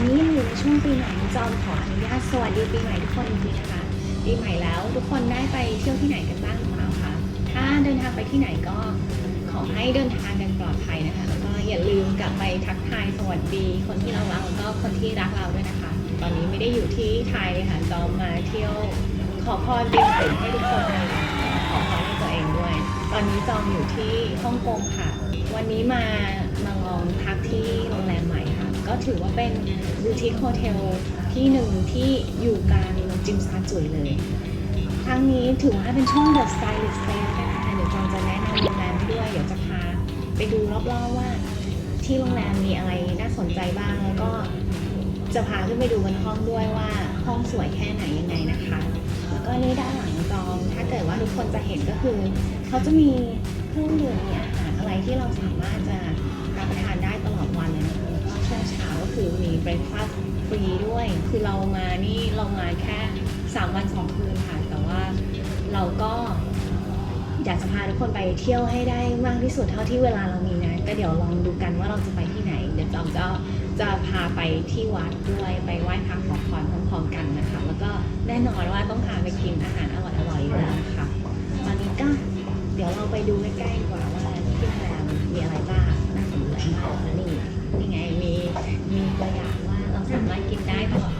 อนนี้ยังอยู่ในช่วงปีใหม่จอมขออนุญาตสวัสดีปีใหม่ทุกคนอีกทีนะคะปีใหม่แล้วทุกคนได้ไปเที่ยวที่ไหนกันบ้างหรือเปล่าคะถ้าเดินทางไปที่ไหนก็ขอให้เดินทางกันปลอดภัยนะคะแล้วก็อย่าลืมกลับไปทักทายสวัสดี คนที่เรารักแล้วก็คนที่รักเราด้วยนะคะ ตอนนี้ไม่ได้อยู่ที่ไทยค่ะจอมมาเที่ยวขอพรปีใหม่ให้ทุกคนเลยขอพรให้ตัวเองด้วย ตอนนี้จอมอยู่ที่ฮ่องกงค่ะ วันนี้มามาลองพักที่โรงแรมใหม่ ก็ถือว่าเป็นบูติคโฮเทลที่หนึ่งที่อยู่กลางจิมซาจุยเลยครั้งนี้ถือว่าเป็นช่วง The Stylist Day นะคะเดี๋ยวจอมจะแนะนำโรงแรมให้ด้วย เดี๋ยวจะพาไปดูรอบๆว่า ที่โรงแรมมีอะไรน่าสนใจบ้างแล้วก็จะพาขึ้นไปดูบนห้องด้วยว่าห้องสวยแค่ไหนยังไงนะคะ แล้วก็นี่ด้านหลังจอมถ้าเกิดว่าทุกคนจะเห็นก็คือ เขาจะมีเครื่องดื่มมีอาหารอะไรที่เราสามารถ คือมีเบรคฟาสต์ฟรีด้วย คือเรามานี่เรามาแค่ 3 วัน 2 คืนค่ะ แต่ว่าเราก็อยากจะพาทุกคนไปเที่ยวให้ได้มากที่สุดเท่าที่เวลาเรามีนะ ก็เดี๋ยวลองดูกันว่าเราจะไปที่ไหน เดี๋ยวจอมจะจะพาไปที่วัดด้วยไปไหว้พระขอพรพร้อมๆกันนะคะ แล้วก็แน่นอนว่าต้องพาไปกินอาหารอร่อยๆอยู่แล้วนะคะตอนนี้ก็เดี๋ยวเราไปดูใกล้ๆดีกว่าว่าที่โรงแรมมีอะไรบ้างน่าสนใจมากนี่ ยังไงมีมีตัวอย่างว่าเราสามารถกินได้ตลอด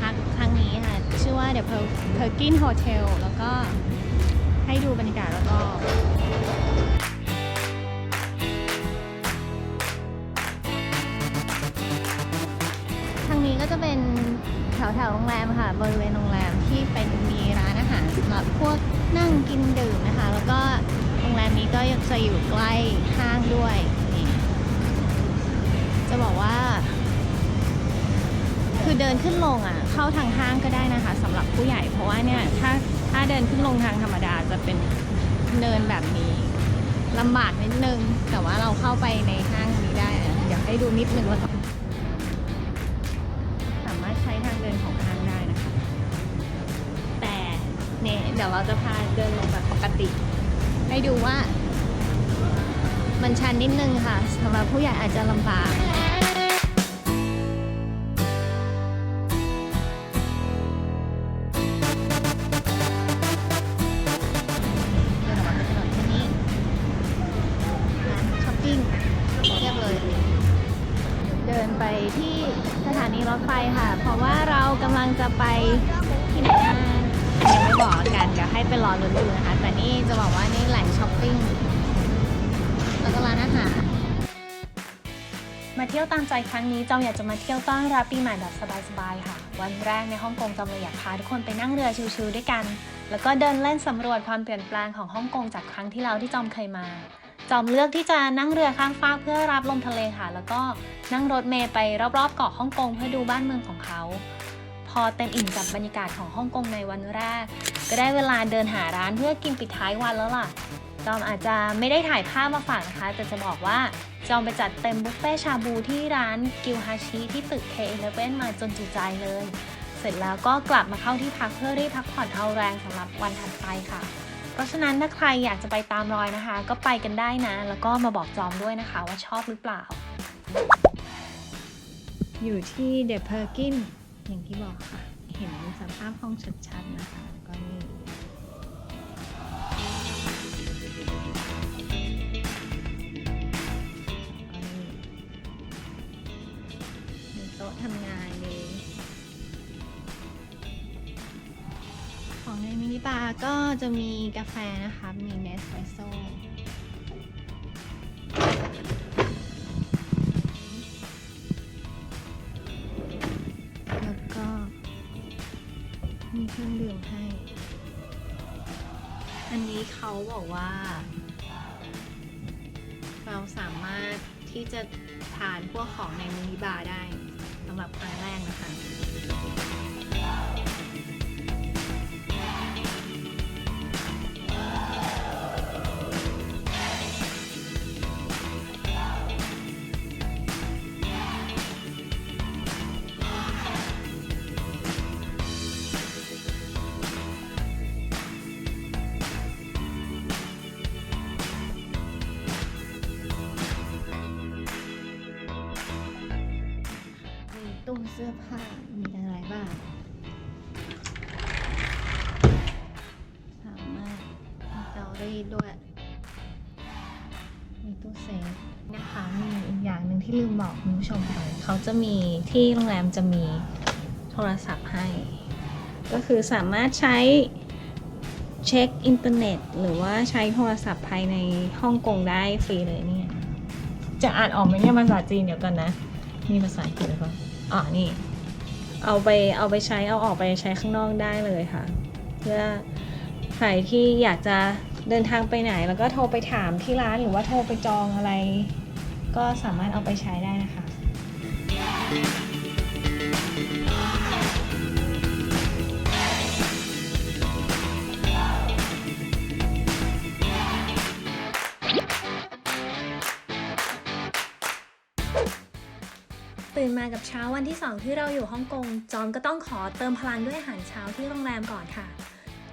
พักครั้งนี้ค่ะ ชื่อว่า The Perkin Hotel แล้วก็ให้ดูบรรยากาศแล้วก็ทางนี้ก็จะเป็นแถวแถวๆโรงแรมค่ะ บริเวณโรงแรมที่เป็นมีร้านอาหารสำหรับพวกนั่งกินดื่มนะคะ แล้วก็โรงแรมนี้ก็ยังจะอยู่ใกล้ห้างด้วยนี่จะบอกว่า คือเดินขึ้นลงอะ เข้าทางห้างก็ได้นะคะสำหรับผู้ใหญ่ เพราะว่าเนี่ยถ้าถ้าเดินขึ้นลงทางธรรมดาจะเป็นเนินแบบนี้ลำบากนิดนึง แต่ว่าเราเข้าไปในห้างนี้ได้อะเดี๋ยวให้ดูนิดนึงวกันสามารถใช้ทางเดินของห้างได้นะคะ แต่เนี่ยเดี๋ยวเราจะพาเดินลงแบบปกติ ให้ดูว่า มันชันนิดนึงค่ะสำหรับผู้ใหญ่อาจจะลำบาก ยวให้ไปรอลุ้นดูนะคะ แต่นี่จะบอกว่านี่แหล่งช้อปปิ้งแล้วก็ร้านอาหารมาเที่ยวตามใจครั้งนี้จอมอยากจะมาเที่ยวต้อนรับปีใหม่แบบสบายๆค่ะ วันแรกในฮ่องกงจอมเลยอยากพาทุกคนไปนั่งเรือชิลๆด้วยกัน แล้วก็เดินเล่นสำรวจความเปลี่ยนแปลงของฮ่องกงจากครั้งที่แล้วที่จอมเคยมา จอมเลือกที่จะนั่งเรือข้ามฟากเพื่อรับลมทะเลค่ะ แล้วก็นั่งรถเมล์ไปรอบๆเกาะฮ่องกงเพื่อดูบ้านเมืองของเขา อเต็มอิ่มกับบรรยากาศของฮ่องกงในวันแรก ก็ได้เวลาเดินหาร้านเพื่อกินปิดท้ายวันแล้วล่ะ จอมอาจจะไม่ได้ถ่ายภาพมาฝากนะคะ แต่จะบอกว่าจอมไปจัดเต็มบุฟเฟ่ชาบูที่ร้านกิวฮาชิที่ตึก K11 มาจนจุใจเลย เสร็จแล้วก็กลับมาเข้าที่พักเพื่อรีบพักผ่อนเอาแรงสำหรับวันถัดไปค่ะ เพราะฉะนั้นถ้าใครอยากจะไปตามรอยนะคะ ก็ไปกันได้นะ แล้วก็มาบอกจอมด้วยนะคะว่าชอบหรือเปล่า อยู่ที่เดอะเพอร์กิน อย่างที่บอกค่ะ เห็นสภาพห้องชัดๆนะคะก็นี่ก็นี่มีโต๊ะทำงานมีของในมินิบาร์ก็จะมีกาแฟนะคะ ผ้ามีอะไรบ้างสามารถมีเตารีดด้วย มีตู้เซฟนะคะมีอีกอย่างหนึ่งที่ลืมบอกคุณผู้ชมไปเขาจะมีที่โรงแรมจะมีโทรศัพท์ให้ ก็คือสามารถใช้เช็คอินเทอร์เน็ต หรือว่าใช้โทรศัพท์ภายในฮ่องกงได้ฟรีเลยเนี่ย จะอ่านออกไหมเนี่ยภาษาจีนเดี๋ยวกันนะ มีภาษาอังกฤษหรือเปล่าอ๋อ นี่ เอาไปเอาไปใช้เอาออกไปใช้ข้างนอกได้เลยค่ะ เพื่อใครที่อยากจะเดินทางไปไหนแล้วก็โทรไปถามที่ร้านหรือว่าโทรไปจองอะไร ก็สามารถเอาไปใช้ได้นะคะ มากับเช้าวันที่ 2 ที่เราอยู่ฮ่องกง จอมก็ต้องขอเติมพลังด้วยอาหารเช้าที่โรงแรมก่อนค่ะ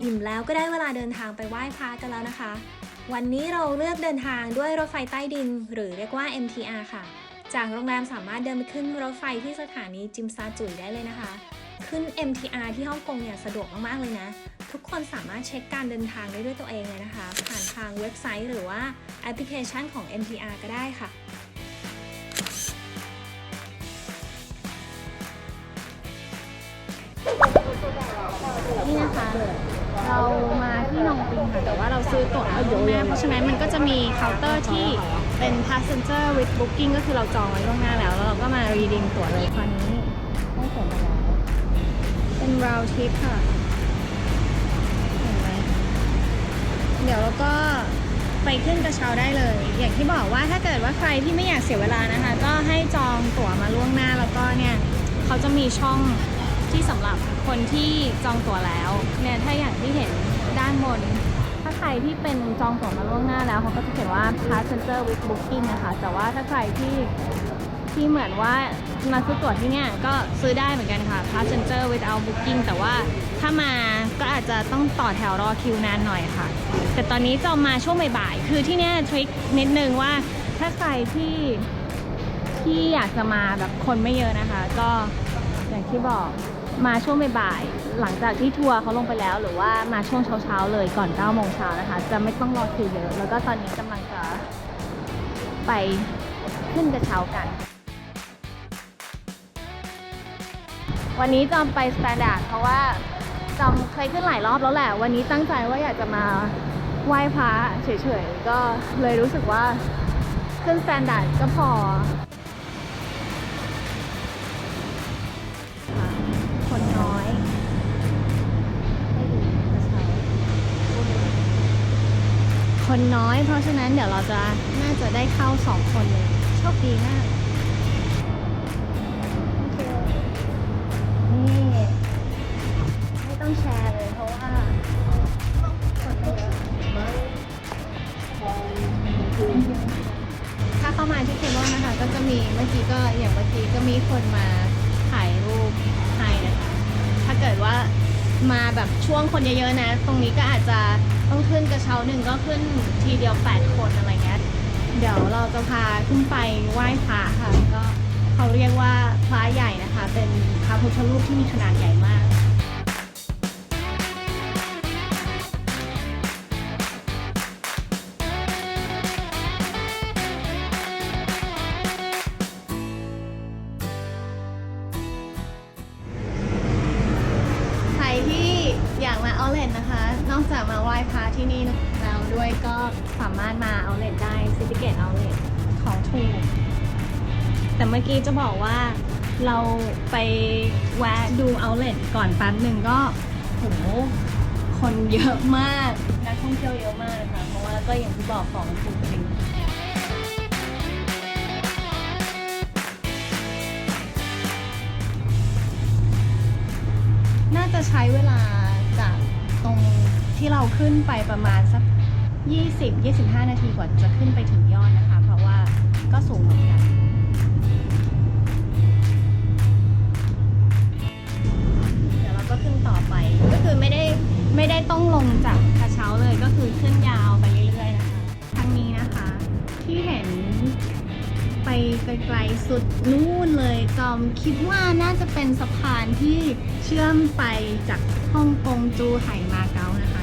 อิ่มแล้วก็ได้เวลาเดินทางไปไหว้พระกันแล้วนะคะ วันนี้เราเลือกเดินทางด้วยรถไฟใต้ดิน หรือเรียกว่า MTR ค่ะ จากโรงแรมสามารถเดินไปขึ้นรถไฟที่สถานีจิมซาจุยได้เลยนะคะ ขึ้น MTR ที่ฮ่องกงเนี่ยสะดวกมากๆเลยนะ ทุกคนสามารถเช็คการเดินทางได้ด้วยตัวเองเลยนะคะ ผ่านทางเว็บไซต์ หรือว่าแอปพลิเคชันของ MTR ก็ได้ค่ะ เรามาที่นองปิงค่ะแต่ว่าเราซื้อตั๋วมาล่วงหน้าเพราะฉะนั้นมันก็จะมีเคาน์เตอร์ที่เป็น passenger with booking ก็คือเราจองไว้ล่วงหน้าแล้ว แล้วเราก็มา redeem ตั๋วเลยคราวนี้ได้ตั๋วมาแล้วเป็น round trip ค่ะเห็นไหมเดี๋ยวเราก็ไปขึ้นกระเช้าได้เลย อย่างที่บอกว่าถ้าเกิดว่าใครที่ไม่อยากเสียเวลานะคะ ก็ให้จองตั๋วมาล่วงหน้าแล้วก็เนี่ยเขาจะมีช่อง ที่สำหรับคนที่จองตั๋วแล้วเนี่ยถ้าอย่างที่เห็นด้านบน ถ้าใครที่เป็นจองตั๋วมาล่วงหน้าแล้วเขาก็จะเขียนว่า passenger with booking นะคะ แต่ว่าถ้าใครที่ที่เหมือนว่ามาซื้อตั๋วที่เนี่ยก็ซื้อได้เหมือนกันค่ะ passenger without booking แต่ว่าถ้ามาก็อาจจะต้องต่อแถวรอคิวนานหน่อยค่ะ แต่ตอนนี้จอมมาช่วงบ่ายๆคือที่เนี่ยทริคนิดนึงว่าถ้าใครที่ที่อยากจะมาแบบคนไม่เยอะนะคะ ก็อย่างที่บอก มาช่วงบ่ายๆหลังจากที่ทัวร์เขาลงไปแล้ว หรือว่ามาช่วงเช้าๆเลยก่อน9โมงเช้านะคะ จะไม่ต้องรอคิวเยอะ แล้วก็ตอนนี้กำลังจะไปขึ้นกระเช้ากัน วันนี้จอมไปสแตนดาร์ดเพราะว่าจอมเคยขึ้นหลายรอบแล้วแหละ วันนี้ตั้งใจว่าอยากจะมาไหว้พระเฉยๆ ก็เลยรู้สึกว่าขึ้นสแตนดาร์ดก็พอ คนน้อย เพราะฉะนั้นเดี๋ยวเราจะน่าจะได้เข้าสองคนเลยโชคดีมากนี่ไม่ต้องแชร์เลยเพราะว่าคนไม่เยอะมาที่เคเบิลนะคะ ก็จะมีเมื่อกี้ก็อย่างเมื่อกี้ก็มีคนมาถ่ายรูปให้นะคะ ถ้าเกิดว่ามาแบบช่วงคนเยอะๆนะ ตรงนี้ก็อาจจะ ต้องขึ้นกระเช้าหนึ่งก็ขึ้นทีเดียว 8 คนอะไรเงี้ย เดี๋ยวเราจะพาขึ้นไปไหว้พระค่ะ ก็เขาเรียกว่าพระใหญ่นะคะ เป็นพระพุทธรูปที่มีขนาดใหญ่มาก บอกว่าเราไปแวะดูเอาเลนก่อนแป๊บหนึ่งก็โหคนเยอะมาก นักท่องเที่ยวเยอะมากนะคะเพราะว่าก็อย่างที่บอกของถูกจริงน่าจะใช้เวลาจากตรงที่เราขึ้นไปประมาณสัก 20-25 นาทีกว่าจะขึ้นไปถึงยอดนะคะ เพราะว่าก็สูงเหมือนกัน ต่อไป ก็คือไม่ได้ไม่ได้ต้องลงจากกระเช้าเลยก็คือขึ้นยาวไปเรื่อยๆนะคะทางนี้นะคะ ที่เห็นไปไกลๆสุดนู่นเลยจอมคิดว่าน่าจะเป็นสะพานที่เชื่อมไปจากฮ่องกงจูไห่มาเก๊านะคะ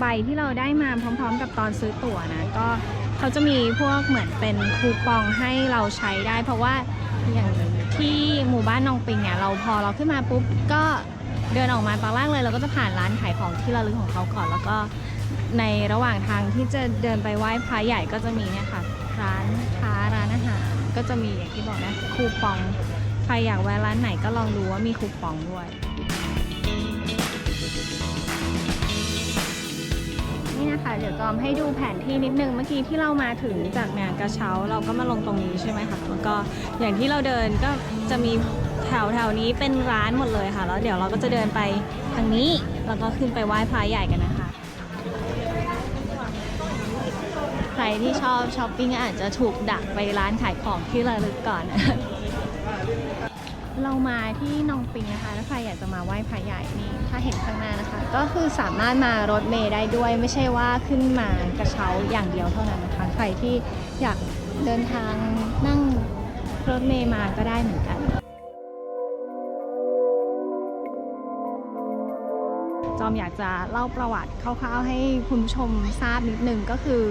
ใบที่เราได้มาพร้อม ๆ กับตอนซื้อตั๋วนะก็เขาจะมีพวกเหมือนเป็นคูปองให้เราใช้ได้ เพราะว่าอย่างที่หมู่บ้านนองปิงเนี่ยเราพอเราขึ้นมาปุ๊บก็เดินออกมาตอนแรกเลย เราก็จะผ่านร้านขายของที่ระลึกของเขาก่อน แล้วก็ในระหว่างทางที่จะเดินไปไหว้พระใหญ่ก็จะมีเนี่ยค่ะร้านค้าร้านอาหารก็จะมีอย่างที่บอกนะคูปองใครอยากแวะร้านไหนก็ลองดูว่ามีคูปองด้วย นี่นะคะ เดี๋ยวจอมให้ดูแผนที่นิดนึง เมื่อกี้ที่เรามาถึงจากเนี่ยกระเช้าเราก็มาลงตรงนี้ใช่ไหมคะ แล้วก็อย่างที่เราเดินก็จะมีแถวแถวนี้เป็นร้านหมดเลยค่ะ แล้วเดี๋ยวเราก็จะเดินไปทางนี้ แล้วก็ขึ้นไปไหว้พระใหญ่กันนะคะ ใครที่ชอบช้อปปิ้งอาจจะถูกดักไปร้านขายของที่ระลึกก่อน เรามาที่นองปิงนะคะ ถ้าใครอยากจะมาไหว้พระใหญ่นี่ ถ้าเห็นข้างหน้านะคะ ก็คือสามารถมารถเมย์ได้ด้วย ไม่ใช่ว่าขึ้นมากระเช้าอย่างเดียวเท่านั้นนะคะ ใครที่อยากเดินทางนั่งรถเมย์มาก็ได้เหมือนกัน จอมอยากจะเล่าประวัติคร่าวๆให้คุณผู้ชมทราบนิดนึงก็คือ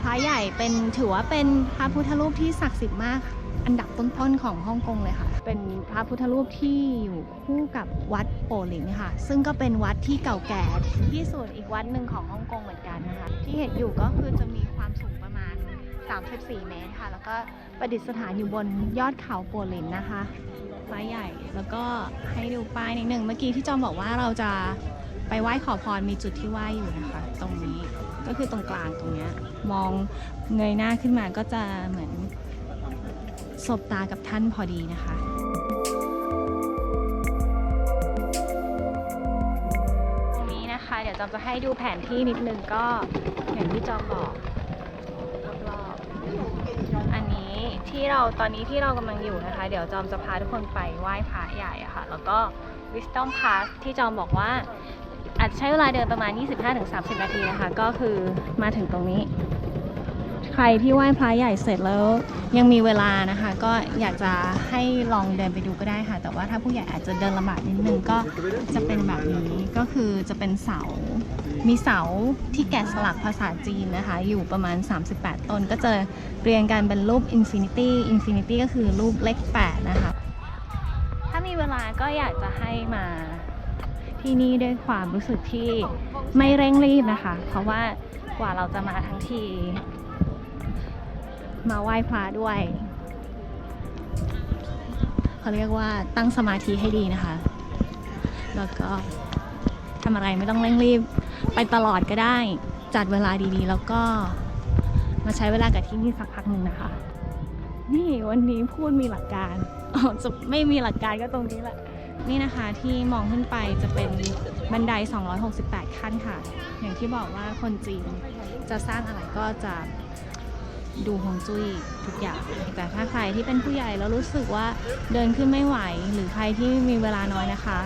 พระใหญ่เป็นถือว่าเป็นพระพุทธรูปที่ศักดิ์สิทธิ์มากอันดับต้นๆของฮ่องกงเลยค่ะ เป็นพระพุทธรูปที่อยู่คู่กับวัดโปหลิงค่ะ ซึ่งก็เป็นวัดที่เก่าแก่ที่สุดอีกวัดหนึ่งของฮ่องกงเหมือนกันนะคะ ที่เห็นอยู่ก็คือจะมีความสูงประมาณ 34 เมตรค่ะ แล้วก็ประดิษฐานอยู่บนยอดเขาโปหลินนะคะพระใหญ่แล้วก็ให้ดูป้ายนิดหนึ่งเมื่อกี้ที่จอมบอกว่าเราจะไปไหว้ขอพรมีจุดที่ไหว้อยู่นะคะ ตรงนี้ก็คือตรงกลางตรงเนี้ยมองเงยหน้าขึ้นมาก็จะเหมือนสบตากับท่านพอดีนะคะ ดี๋ยวจอมจะให้ดูแผนที่นิดนึงก็อย่างที่จอมบอกรอบๆอันนี้ที่เราตอนนี้ที่เรากำลังอยู่นะคะ เดี๋ยวจอมจะพาทุกคนไปไหว้พระใหญ่อะค่ะ แล้วก็วิสตอมพาร์คที่จอมบอกว่าอาจจะใช้เวลาเดินประมาณ 25-30 นาทีนะคะ ก็คือมาถึงตรงนี้ ใครที่ไหว้พระใหญ่เสร็จแล้วยังมีเวลานะคะ ก็อยากจะให้ลองเดินไปดูก็ได้ค่ะ แต่ว่าถ้าผู้ใหญ่อาจจะเดินลำบากนิดนึงก็จะเป็นแบบนี้ก็คือจะเป็นเสา มีเสาที่แกะสลักภาษาจีนนะคะ อยู่ประมาณ 38 ต้นก็จะเรียงกันเป็นรูป Infinity Infinity ก็คือรูปเลข8นะคะ ถ้ามีเวลาก็อยากจะให้มาที่นี่ด้วยความรู้สึกที่ไม่เร่งรีบนะคะ เพราะว่ากว่าเราจะมาทั้งที มาไหว้พระด้วย เขาเรียกว่าตั้งสมาธิให้ดีนะคะ แล้วก็ทำอะไรไม่ต้องเร่งรีบไปตลอดก็ได้ จัดเวลาดีๆ แล้วก็มาใช้เวลากับที่นี่สักพักหนึ่งนะคะ นี่วันนี้พูดมีหลักการออจะไม่มีหลักการก็ตรงนี้แหละ นี่นะคะที่มองขึ้นไปจะเป็นบันได 268 ขั้นค่ะ อย่างที่บอกว่าคนจีนจะสร้างอะไรก็จะ ดูฮวงจุ้ยทุกอย่าง แต่ถ้าใครที่เป็นผู้ใหญ่แล้วรู้สึกว่าเดินขึ้นไม่ไหว หรือใครที่มีเวลาน้อยนะคะ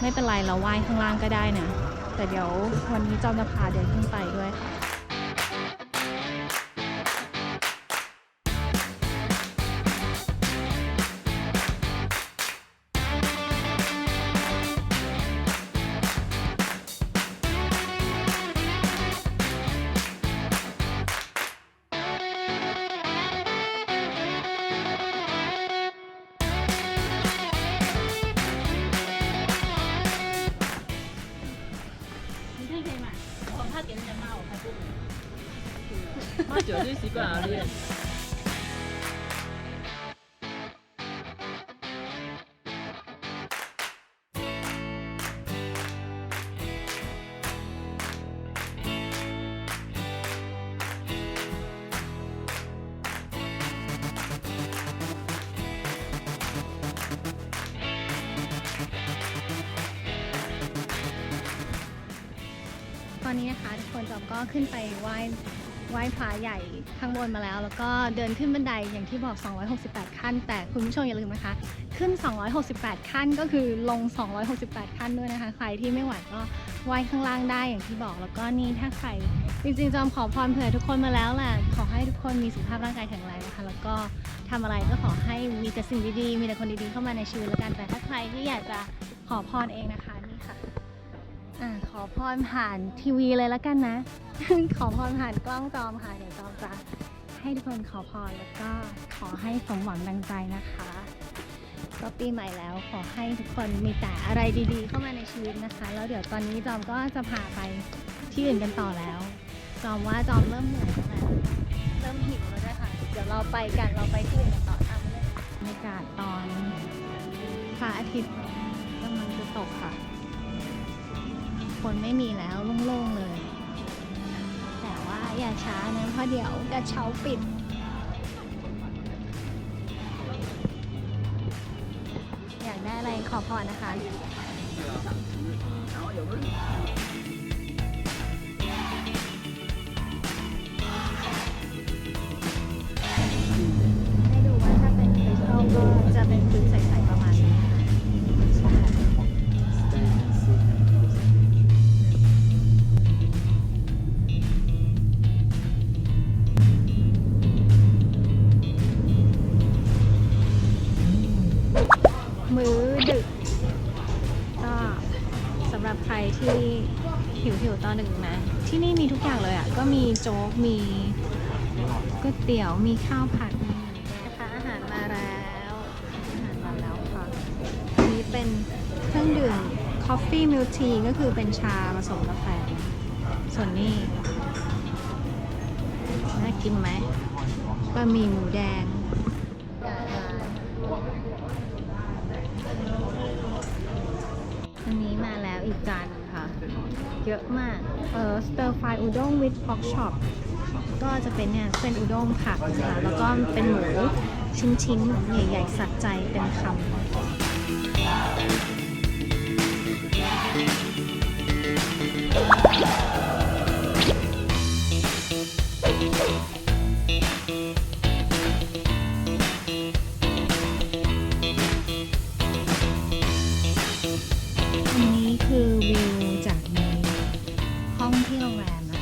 ไม่เป็นไรเราไหว้ข้างล่างก็ได้นะ แต่เดี๋ยววันนี้จอมจะพาเดินขึ้นไปด้วยค่ะ ขึ้นไปไหว้ไหว้พระใหญ่ข้างบนมาแล้ว แล้วก็เดินขึ้นบันไดอย่างที่บอก 268 ขั้น แต่คุณผู้ชมอย่าลืมนะคะ ขึ้น 268 ขั้นก็คือลง 268 ขั้นด้วยนะคะ ใครที่ไม่ไหวก็ไหว้ข้างล่างได้อย่างที่บอก แล้วก็นี่ถ้าใครจริงๆจอมขอพรเผื่อทุกคนมาแล้วแหละขอให้ทุกคนมีสุขภาพร่างกายแข็งแรงนะคะ แล้วก็ทำอะไรก็ขอให้มีแต่สิ่งดีๆ มีแต่คนดีๆเข้ามาในชีวิตแล้วกันแต่ถ้าใครที่อยากจะขอพรเองนะคะนี่ค่ะ อะขอพรผ่านทีวีเลยแล้วกันนะ ขอพรผ่านกล้องจอมค่ะ เดี๋ยวจอมจะให้ทุกคนขอพรแล้วก็ขอให้สมหวังดังใจนะคะ ก็ปีใหม่แล้วขอให้ทุกคนมีแต่อะไรดีๆ เข้ามาในชีวิตนะคะ แล้วเดี๋ยวตอนนี้จอมก็จะพาไปที่อื่นกันต่อแล้ว จอมว่าจอมเริ่มเหนื่อยแล้วแหละเริ่มหิวแล้วด้วยค่ะ เดี๋ยวเราไปกันเราไปที่อื่นกันต่อตามเลยบรรยากาศตอนพระอาทิตย์กำลังจะตกค่ะ คนไม่มีแล้วโล่งๆเลย แต่ว่าอย่าช้านะเพราะเดี๋ยวกระเช้าปิดอยากได้อะไรขอพรนะคะ เตี๋ยวมีข้าวผัดนะคะอาหารมาแล้วอาหารมาแล้วค่ะอันนี้เป็นเครื่องดื่ม coffee milk tea ก็คือเป็นชาผสมกาแฟ ส่วนนี้น่ากินไหมบะหมี่หมูแดงอันนี้มาแล้วอีกจานค่ะ เยอะมาก เออ stir fry อุด้ง with pork chop ก็จะเป็นเนี่ยเป็นอุด้งผักค่ะแล้วก็เป็นหมูชิ้นๆ ใหญ่ๆสัดใจเป็นคำอันนี้คือวิวจากในห้องที่โรงแรมนะะ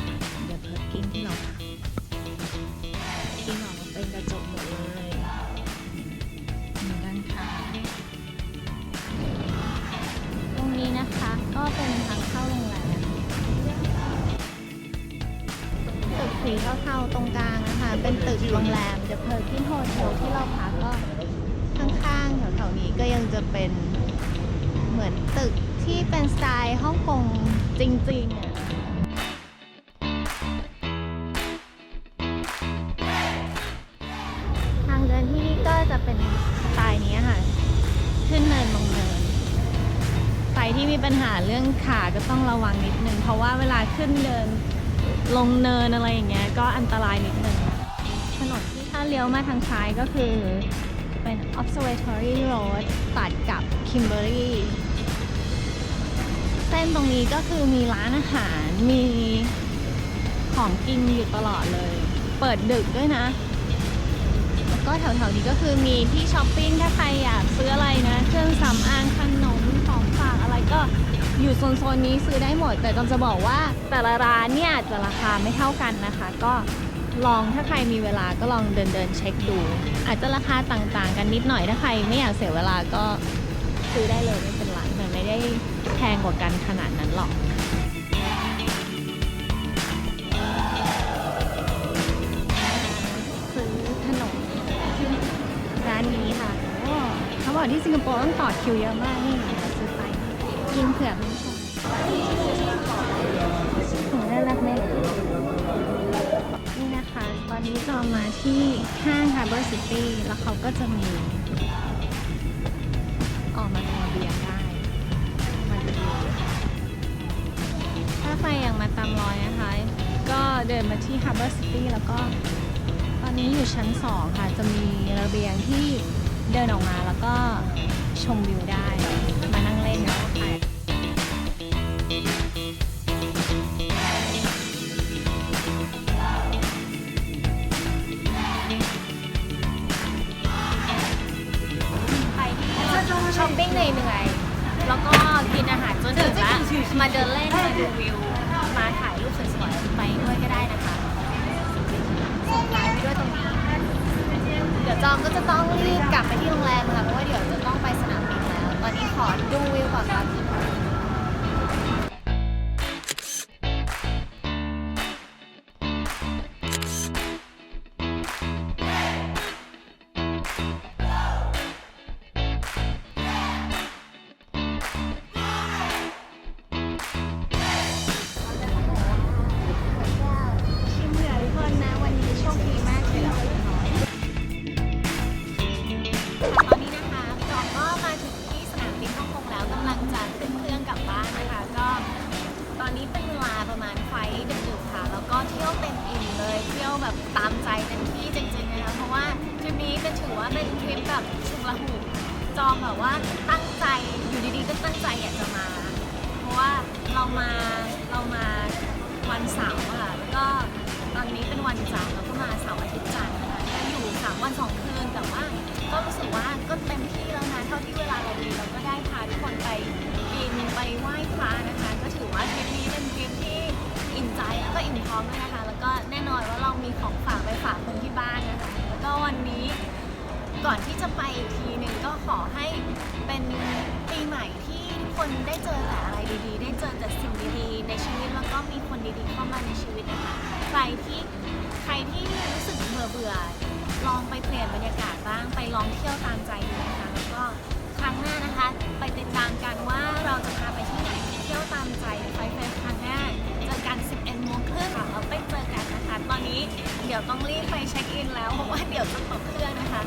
เป็นทางเข้าโรงแรมตึกสีเทาๆตรงกลางนะคะ เป็นตึกโรงแรมเดอะเพอร์กินโฮเทลที่เราพักก็ข้างๆแถวๆนี้ก็ยังจะเป็นเหมือนตึกที่เป็นสไตล์ฮ่องกงจริงๆอะ ขาก็ต้องระวังนิดนึง เพราะว่าเวลาขึ้นเดินลงเนินอะไรอย่างเงี้ยก็อันตรายนิดนึงถนนที่ถ้าเลี้ยวมาทางซ้ายก็คือเป็น Observatory Road ตัดกับ Kimberly เส้นตรงนี้ก็คือมีร้านอาหารมีของกินอยู่ตลอดเลย เปิดดึกด้วยนะแล้วก็แถวๆนี้ก็คือมีที่ช้อปปิ้งถ้าใครอยากซื้ออะไรนะ เครื่องสำอางขนมของฝากอะไรก็ อยู่โซนๆนี้ซื้อได้หมด แต่จอมจะบอกว่าแต่ละร้านเนี่ยจะราคาไม่เท่ากันนะคะ ก็ลองถ้าใครมีเวลาก็ลองเดินเดินเช็คดู อาจจะราคาต่างๆ กันนิดหน่อยถ้าใครไม่อยากเสียเวลาก็ซื้อได้เลยไม่เป็นไรมันไม่ได้แพงกว่ากันขนาดนั้นหรอกซื้อขนมร้านนี้ค่ะเขาบอกที่สิงคโปร์ต้องต่อคิวเยอะมากนี่ กินเผื่อคุณผู้ชมโหน่ารักไหมนี่นะคะ ตอนนี้จอมมาที่ห้าง Harbor City แล้วเขาก็จะมีออกมาตระเบียงได้ มาดูถ้าใครอยากมาตามรอยนะคะ ก็เดินมาที่ Harbor City แล้วก็ ตอนนี้อยู่ชั้น 2 ค่ะ จะมีระเบียงที่เดินออกมาแล้วก็ชมวิวได้ ช้อปปิ้งเหนื่อยๆแล้วก็กินอาหารจนถึงละมาเดินเล่นมาดูวิว มาถ่ายรูปสวยๆไปด้วยก็ได้นะคะส่งไลน์ไปด้วยตรงนี้ เดี๋ยวจองก็จะต้องรีบกลับไปที่โรงแรมค่ะเพราะว่าเดี๋ยวจะต้องไปสนามบินแล้ว ตอนนี้ขอดูวิวก่อนครั ยวเต็มอิ่มเลยเที่ยวแบบตามใจเต็มที่จริงๆนะคะเพราะว่าทริปนี้เป็ถือว่าเป็นทริปแบบชุกละหุกจอมแบบว่าตั้งใจอยู่ดีๆก็ตั้งใจอยากจะมา เพราะว่าเรามาเรามาวันเสาร์ค่ะแล้วก็ตอนนี้เป็นวันจันทร์เราก็มาเสาร์อาทิตย์จันทร์นะคะก็อยู่สามวันสองคืนแต่ว่าก็รู้สึกว่าก็เต็มที่แล้วนะเท่าที่เวลาเรามีเราก็ได้พาทุกคนไปกินไปไหว้พระนะคะ ก็ถือว่าทริปนี้เป็นทริปที่อิ่มใจแล้วก็อิ่มท้องด้วยนะคะ ก็แน่นอนว่าเรามีของฝากไปฝากคนที่บ้านนะคะแล้วก็วันนี้ก่อนที่จะไปอีกทีหนึ่งก็ขอให้เป็นปีใหม่ที่ทุกคนได้เจอแต่อะไรดีๆ ได้เจอแต่สิ่งดีๆ ในชีวิตแล้วก็มีคนดีๆเข้ามาในชีวิตนะคะใครที่ใครที่รู้สึกเบื่อเบื่อๆลองไปเปลี่ยนบรรยากาศบ้างไปลองเที่ยวตามใจดูนะคะแล้วก็ครั้งหน้านะคะ ไปติดตามกันว่าเราจะพาไปที่ไหนเที่ยวตามใจไฟ เดี๋ยวต้องรีบไปเช็คอินแล้วเพราะว่าเดี๋ยวจะตกเครื่องนะคะ